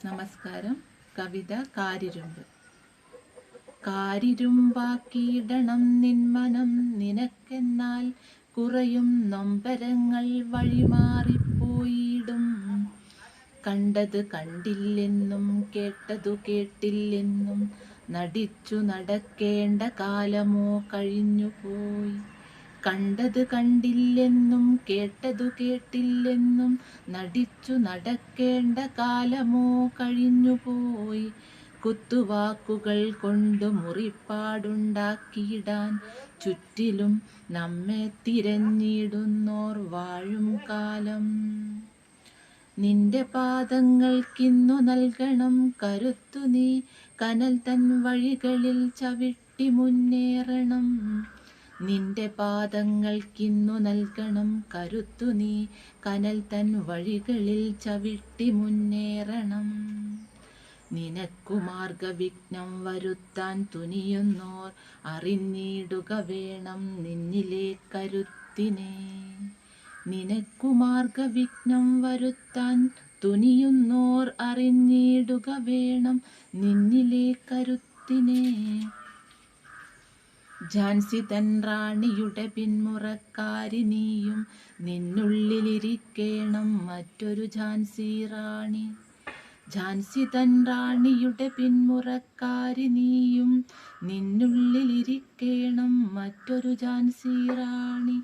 നമസ്കാരം. കവിത കാരിരുമ്പ്. കാരിരുമ്പാക്കിയിടണം നിന്മനം നിനക്കെന്നാൽ കുറയും നൊമ്പരങ്ങൾ വഴിമാറിപ്പോയിടും. കണ്ടത് കണ്ടില്ലെന്നും കേട്ടതു കേട്ടില്ലെന്നും നടിച്ചു നടക്കേണ്ട കാലമോ കഴിഞ്ഞുപോയി. കണ്ടത് കണ്ടില്ലെന്നും കേട്ടതു കേട്ടില്ലെന്നും നടിച്ചു നടക്കേണ്ട കാലമോ കഴിഞ്ഞുപോയി. കുത്തുവാക്കുകൾ കൊണ്ട് മുറിപ്പാടുണ്ടാക്കിയിടാൻ ചുറ്റിലും നമ്മെ തിരഞ്ഞിടുന്നോർ വാഴും കാലം. നിന്റെ പാദങ്ങൾക്കിന്നു നൽകണം കരുത്തു നീ. കനൽ തൻ വഴികളിൽ ചവിട്ടി മുന്നേറണം. നിന്റെ പാദങ്ങൾക്കിന്നു നൽകണം കരുത്തു നീ. കനൽ തൻ വഴികളിൽ ചവിട്ടി മുന്നേറണം. നിനക്കു മാർഗവിഘ്നം വരുത്താൻ തുനിയുന്നോർ അറിഞ്ഞിടുക വേണം നിന്നിലെ കരുത്തിനെ. നിനക്കു മാർഗവിഘ്നം വരുത്താൻ തുനിയുന്നോർ അറിഞ്ഞിടുക വേണം നിന്നിലെ കരുത്തിനെ. ഝാൻസി തൻ റാണിയുടെ പിന്മുറക്കാരി നീയും. നിന്നുള്ളിലിരിക്കേണം മറ്റൊരു ഝാൻസി റാണി. ഝാൻസി തൻ റാണിയുടെ പിന്മുറക്കാരി നീയും. നിന്നുള്ളിലിരിക്കേണം മറ്റൊരു ഝാൻസി റാണി.